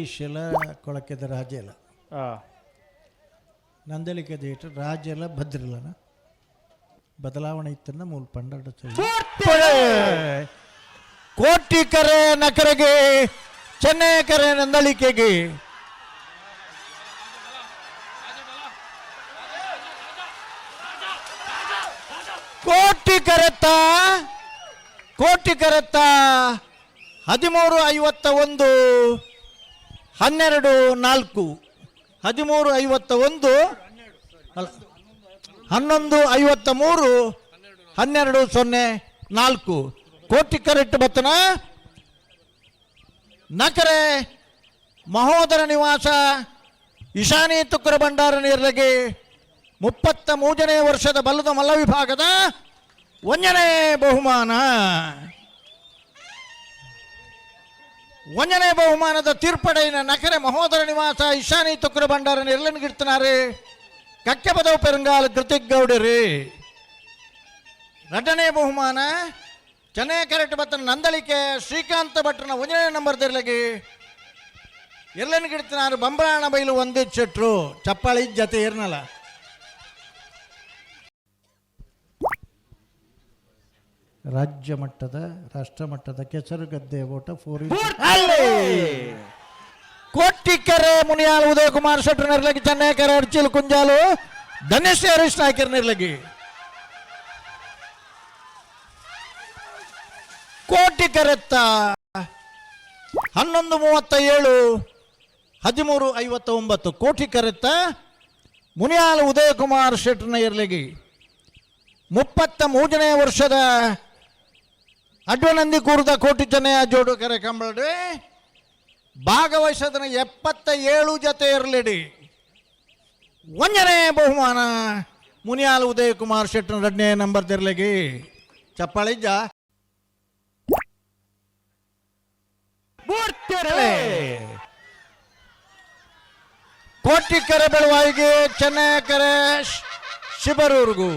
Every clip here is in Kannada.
ಈಶೆಲ ರಾಜ ಇಲ್ಲ. ನಂದಳಿಕೆದ ನಂದಲಿಕೆ ರಾಜ ಎಲ್ಲ ಭದ್ರಲ್ಲನ ಬದಲಾವಣೆ ಇತ್ತನ್ನ ಮೂಲ ಪಂಡಾಟ ಕೋಟಿ ಕರೆ ನಕರೆಗೆ ಚೆನ್ನೈ ಕರೆ ನಂದಳಿಕೆಗೆ ಕೋಟಿ ಕರೆತ್ತ ಕೋಟಿ ಕರೆತ್ತ ಹದಿಮೂರು ಐವತ್ತ ಒಂದು. ಹನ್ನೆರಡು, ನಾಲ್ಕು, ಹದಿಮೂರು ಐವತ್ತ ಒಂದು ಅಲ್ಲ, ಹನ್ನೊಂದು ಐವತ್ತ ಮೂರು ಹನ್ನೆರಡು, ಸೊನ್ನೆ, ನಾಲ್ಕು. ಕೋಟಿ ಕರೆಟ್ಟು ಬತ್ತನ ನಕರೆ, ಮಹೋದರ ನಿವಾಸ ಈಶಾನಿ ತುಕ್ಕರ ಭಂಡಾರ ನೀರಿಗೆ ಮುಪ್ಪತ್ತ ಮೂರನೇ ವರ್ಷದ ಬಲ್ಲದ ಮಲ್ಲ ವಿಭಾಗದ ಒಂದನೇ ಬಹುಮಾನ. ಒಂದನೇ ಬಹುಮಾನದ ತೀರ್ಪಡೆಯಿನ ನಕರೆ ಮಹೋದರ ನಿವಾಸ ಇಶಾನಿ ತುಕ್ಕರ ಭಂಡಾರ ನಿರ್ಲನ್ಗಿಡ್ತನಾರೆ ಕಕ್ಕೆ ಪದವು ಪೆರಂಗಾಲ ಕೃತಿಕ್ ಗೌಡರಿ. ಎರಡನೇ ಬಹುಮಾನ, ಚೆನ್ನೈ ಕರೆಕ್ಟ್ ಬತ್ತನ ನಂದಳಿಕೆ, ಶ್ರೀಕಾಂತ ಭಟ್ರನ ಒಂದನೇ ನಂಬರ್ ತೆರಳಿಗೆ. ಎಲ್ಲೆನ್ ಗಿಡ್ತಿನಾರು ಬಂಬರಾಣ ಬೈಲು ಒಂದೇ ಚೆಟ್ರು ಚಪ್ಪಾಳಿ ಜತೆ ಇರ್ನಲ್ಲ ರಾಜ್ಯ ಮಟ್ಟದ, ರಾಷ್ಟ್ರ ಮಟ್ಟದ ಕೆಸರು ಗದ್ದೆ ಓಟ ಫೋರ್ ಕೋಟಿಕೆರೆ ಮುನಿಯಾಲ್ ಉದಯ ಕುಮಾರ್ ಶೆಟ್ರು ನಿರ್ಲಗಿ ಚೆನ್ನೈಕರೆ ಅರ್ಚಿಲ್ ಕುಂಜಾಲು, ಧನೇಶ್ ಹರೀಶ್ ನಾಯ್ಕರ್ ನಿರ್ಲಗಿ. ಕೋಟಿಕರೆತ್ತ ಹನ್ನೊಂದು ಮೂವತ್ತ ಏಳು, ಹದಿಮೂರು ಐವತ್ತ ಒಂಬತ್ತು ಕೋಟಿ ಕರೆತ್ತ ಮುನಿಯಾಲ್ ಉದಯಕುಮಾರ್ ಶೆಟ್ರನ ಇರ್ಲಿಗಿ. ಮುಪ್ಪತ್ತ ಮೂರನೇ ವರ್ಷದ ಅಡ್ವನಂದಿ ಕೂರ್ದ ಕೋಟಿ ಜನೆಯ ಜೋಡು ಕರೆ ಕಂಬಳಡಿ ಭಾಗವಹಿಸದನ ಎಪ್ಪತ್ತ ಏಳು ಜೊತೆ ಇರಲಿಡಿ. ಒಂದನೇ ಬಹುಮಾನ ಮುನಿಯಾಲ್ ಉದಯ ಕುಮಾರ್ ಶೆಟ್ಟನ ಎರಡನೇ ನಂಬರ್ ತೆರಲಿಗಿ. ಚಪ್ಪಾಳಿಜ್ಜ. ಕೋಟಿಕೆರೆ ಬೆಳವಾಯಿಗೆ ಚೆನ್ನೈ ಕೆರೆ ಶಿಬರೂರ್ಗು.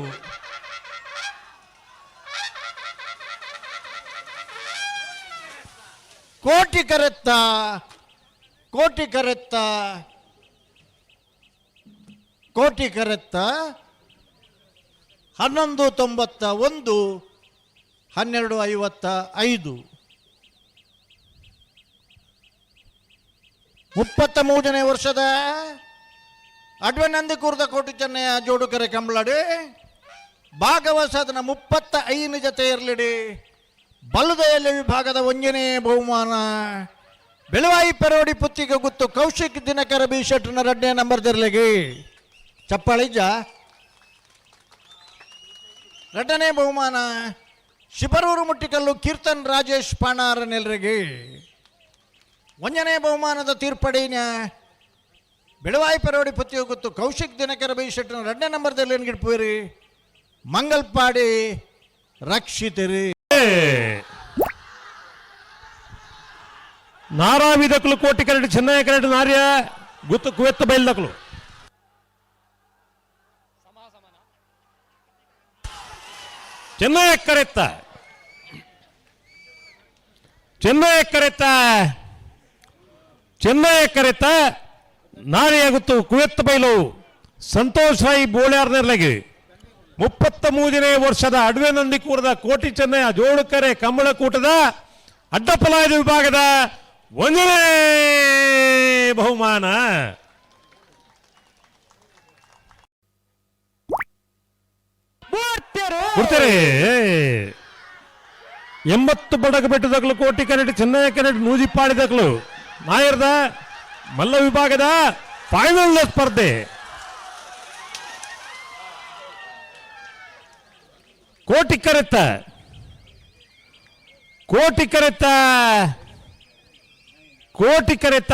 ಕೋಟಿ ಕರೆತ್ತ ಕೋಟಿ ಕರೆತ್ತ ಕೋಟಿ ಕರೆತ್ತ, ಹನ್ನೊಂದು ತೊಂಬತ್ತ ಒಂದು, ಹನ್ನೆರಡು ಐವತ್ತ ಐದು. ಮುಪ್ಪತ್ತ ಮೂರನೇ ವರ್ಷದ ಅಡ್ವನಂದಿ ಕೂರ್ದ ಕೋಟಿ ಚೆನ್ನಯ್ಯ ಜೋಡುಕರೆ ಕಂಬಳಡಿ ಭಾಗವಸದನ ಮುಪ್ಪತ್ತ ಐದು ಜೊತೆ ಇರಲಿಡಿ. ಬಲದೆಯಲ್ಲಿ ವಿಭಾಗದ ಒಂಜನೇ ಬಹುಮಾನ. ಬೆಳವಾಯಿ ಪೆರೋಡಿ ಪುತ್ತಿಗೆ ಗುತ್ತು ಕೌಶಿಕ್ ದಿನಕರ ಬಿ ರಡ್ಡೆ ನಂಬರ್ ತೆರಲಿಗೆ. ಚಪ್ಪಾಳಿಜ ಎರಡನೇ ಬಹುಮಾನ ಶಿಬರೂರು ಮುಟ್ಟಿಕಲ್ಲು ಕೀರ್ತನ್ ರಾಜೇಶ್ ಪಾಣಾರ ನೆಲರಿಗೆ ಒಂದನೇ ಬಹುಮಾನದ ತೀರ್ಪಡಿನ ಬೆಳವಾಯಿ ಪೆರೋಡಿ ಪುತ್ತಿಗೆ ಗುತ್ತು ಕೌಶಿಕ್ ದಿನಕರ ಬಿ ಶೆಟ್ಟನ ರಡ್ಡೆ ನಂಬರ್ ನಂಬರ್ದಲ್ಲಿ ಏನ್ಗಿಡ್ಪುವಿರಿ ಮಂಗಲ್ಪಾಡಿ ರಕ್ಷಿತರಿ. ಕೋಟಿ ಕರಡಿ ಚೆನ್ನೈ ಕರಡಿ ನಾರ್ಯ, ಗುತ್ತು ಕುವೆತ್ತ ಬೈಲ್ದಕ್ಲು ಚೆನ್ನೈ ಕರೆತ್ತ. ಚೆನ್ನೈ ಕರೆತ್ತ. ಚೆನ್ನೈ ಕರೆತ್ತ. ನಾರಿಯ ಗುತ್ತು ಕುವೆತ್ತ ಬೈಲು ಸಂತೋಷ್ ರಾಯ್ ಬೋಳ್ಯಾರ್ನೆರ್ಲಗಿ. ಮುಪ್ಪತ್ತ ಮೂರನೇ ವರ್ಷದ ಅಡವೆ ನಂದಿಕೂರದ ಕೋಟಿ ಚೆನ್ನಯ್ಯ ಜೋಡುಕರೆ ಕಂಬಳಕೂಟದ ಅಡ್ಡಪಲಾಯದ ವಿಭಾಗದ ಒಂದನೇ ಬಹುಮಾನ. ಎಂಬತ್ತು ಬಡಗ ಬೆಟ್ಟದಕ್ಲು ಕೋಟಿ ಕನ್ನಡಿ ಚೆನ್ನೈ ಕನ್ನಡಿ ನೂಜಿಪ್ಪಾಡಿದಕ್ಲು ನಾಯರ್ದ ಮಲ್ಲ ವಿಭಾಗದ ಫೈನಲ್ ಸ್ಪರ್ಧೆ. ಕೋಟಿ ಕರೆತ. ಕೋಟಿ ಕರೆತ. ಕೋಟಿ ಕರೆತ.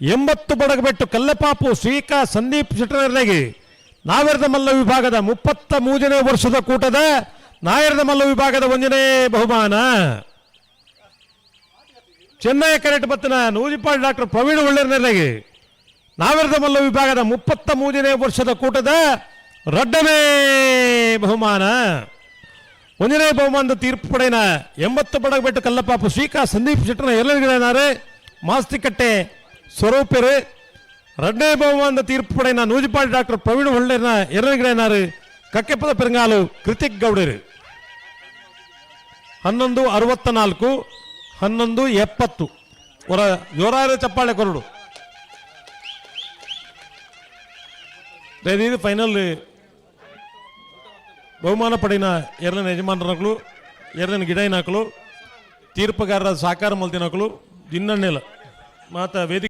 ಎಂಬತ್ತು ಬಡಗಬೆಟ್ಟು ಕಲ್ಲಪಾಪು, ಶ್ರೀಕಾ, ಸಂದೀಪ್ ಶೆಟ್ಟರಲ್ಲಿ ನಾವೆರದ ಮಲ್ಲ ವಿಭಾಗದ ಮುಪ್ಪತ್ತ ಮೂರನೇ ವರ್ಷದ ಕೂಟದ ನಾಯರದ ಮಲ್ಲ ವಿಭಾಗದ ಒಂದನೇ ಬಹುಮಾನ. ಚೆನ್ನೈ ಕರೆಟ್ ಬತ್ತನ ನೂಜಿಪಾಳ್ ಡಾಕ್ಟರ್ ಪ್ರವೀಣ್ ಒಳ್ಳೆರ್ನಲ್ಲಿ ನಾವೆರದ ಮಲ್ಲ ವಿಭಾಗದ ಮುಪ್ಪತ್ತ ಮೂರನೇ ವರ್ಷದ ಕೂಟದ ರಡ್ಡನೇ ಬಹುಮಾನ. ಒಂದನೇ ಬಹುಮಾನದ ತೀರ್ಪು ಪಡೆಯನ ಎಂಬತ್ತು ಬಡಗಬೆಟ್ಟು ಕಲ್ಲಪಾಪು ಶ್ರೀಕಾ ಸಂದೀಪ್ ಶೆಟ್ಟನ ಎಲ್ಲರಿಗಿದ್ದಾರೆ ಮಾಸ್ತಿಕಟ್ಟೆ ಸ್ವರೂಪರು ಎರಡನೇ ಬಹುಮಾನದ ತೀರ್ಪು ಪಡೆಯನ ನೂಜಿಪಾಡಿ ಡಾಕ್ಟರ್ ಪ್ರವೀಣ್ ಹೊಳ್ಳೆನ ಎರಡನೇ ಕಕ್ಕೆಪದ ಪೆರಂಗಾಲು ಕೃತಿಕ್ ಗೌಡರು. ಹನ್ನೊಂದು ಅರವತ್ತ ನಾಲ್ಕು, ಹನ್ನೊಂದು ಎಪ್ಪತ್ತು. ಹೊರ ಜೋರಾದ ಚಪ್ಪಾಳೆ ಕೊರಡು. ಇದು ಫೈನಲ್ ಬಹುಮಾನ ಪಡೆಯಿನ ಎರಡನೇ ಯಜಮಾನರಗಳು ಎರಡನೇ ಗಿಡೈನಾಕಲು ತೀರ್ಪುಗಾರರ ಸಾಕಾರ ಮಲ್ತಿನಕಲು ದಿನ್ನಣ್ಣೆಲ ಮಾತ ವೇದಿಕೆ